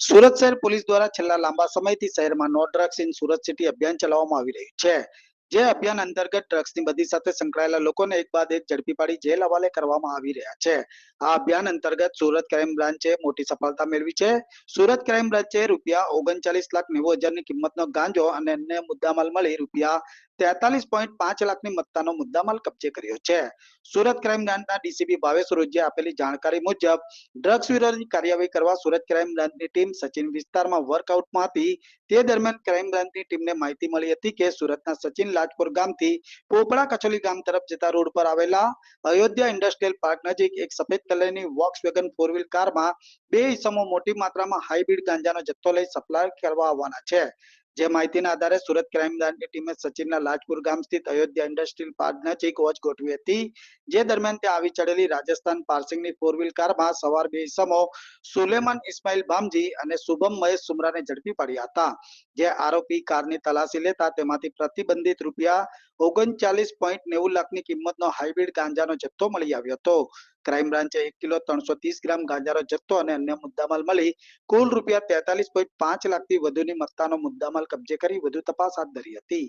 સુરત શહેર પોલીસ દ્વારા છેલ્લા લાંબા સમયથી શહેરમાં no drugs in Surat city અભિયાન ચલાવવામાં આવી રહ્યું છે. જે અભિયાન અંતર્ગત ડ્રગ્સની બધી સાથે સંકળાયેલા લોકોને એક બાદ એક ઝડપી પાડી જેલ હવાલે કરવામાં આવી રહ્યા છે. આ અભિયાન અંતર્ગત સુરત ક્રાઇમ બ્રાન્ચે મોટી સફળતા મેળવી છે. સુરત ક્રાઇમ બ્રાન્ચે રૂપિયા ઓગણચાલીસ લાખ નેવું હજારની કિંમતનો ગાંજો અને અન્ય મુદ્દામાલ મળી રૂપિયા તેતાલીસ પોઈન્ટ પાંચ લાખની મત્તાનો મુદ્દામાલ કબજે કર્યો છે. સુરત ક્રાઇમ બ્રાન્ચના ડીસીપી ભાવેશ રોજે આપેલી જાણકારી મુજબ ડ્રગ્સ વિરોધી કાર્યવાહી કરવા સુરત ક્રાઇમ બ્રાન્ચની ટીમ સચિન વિસ્તારમાં વર્કઆઉટમાં હતી. તે દરમિયાન ક્રાઇમ બ્રાન્ચની ટીમને માહિતી મળી હતી કે સુરતના સચિન લાજપુર ગામથી પોપડા કચોલી ગામ તરફ જતા રોડ પર આવેલા અયોધ્યા ઇન્ડસ્ટ્રીયલ પાર્ક નજીક એક સફેદ કલરની વોક્સ વેગન ફોર વ્હીલ કારમાં બે ઇસમો મોટી માત્રામાં હાઇબ્રિડ ગાંજાનો જથ્થો લઈ સપ્લાય કરવા આવવાના છે. જે માહિતીના આધારે સુરત ક્રાઇમ બ્રાન્ચની ટીમે સચિનના લાજપુર ગામ સ્થિત અયોધ્યા ઇન્ડસ્ટ્રીયલ પાર્ક નજીક વોચ ગોઠવી હતી. જે દરમિયાન ત્યાં આવી ચડેલી રાજસ્થાન પાર્સિંગની ફોર વ્હીલ કારમાં સવાર બે ઇસમો સુલેમાન ઇસ્માઇલ ભામજી અને શુભમ મહેશ સુમરાને ઝડપી પડ્યા હતા. જે આરોપી કારની તલાશી લેતા તેમાંથી પ્રતિબંધિત રૂપિયા ઓગણચાલીસ પોઈન્ટ નેવું લાખની કિંમતનો હાઇબ્રિડ ગાંજાનો જથ્થો મળી આવ્યો હતો. ક્રાઇમ બ્રાન્ચે એક કિલો ત્રણસો ત્રીસ ગ્રામ ગાંજાનો જથ્થો અને અન્ય મુદ્દામાલ મળી. કુલ રૂપિયા તેતાલીસ પોઈન્ટ પાંચ લાખથી વધુની મત્તાનો મુદ્દામાલ કબજે કરી વધુ તપાસ હાથ ધરી હતી.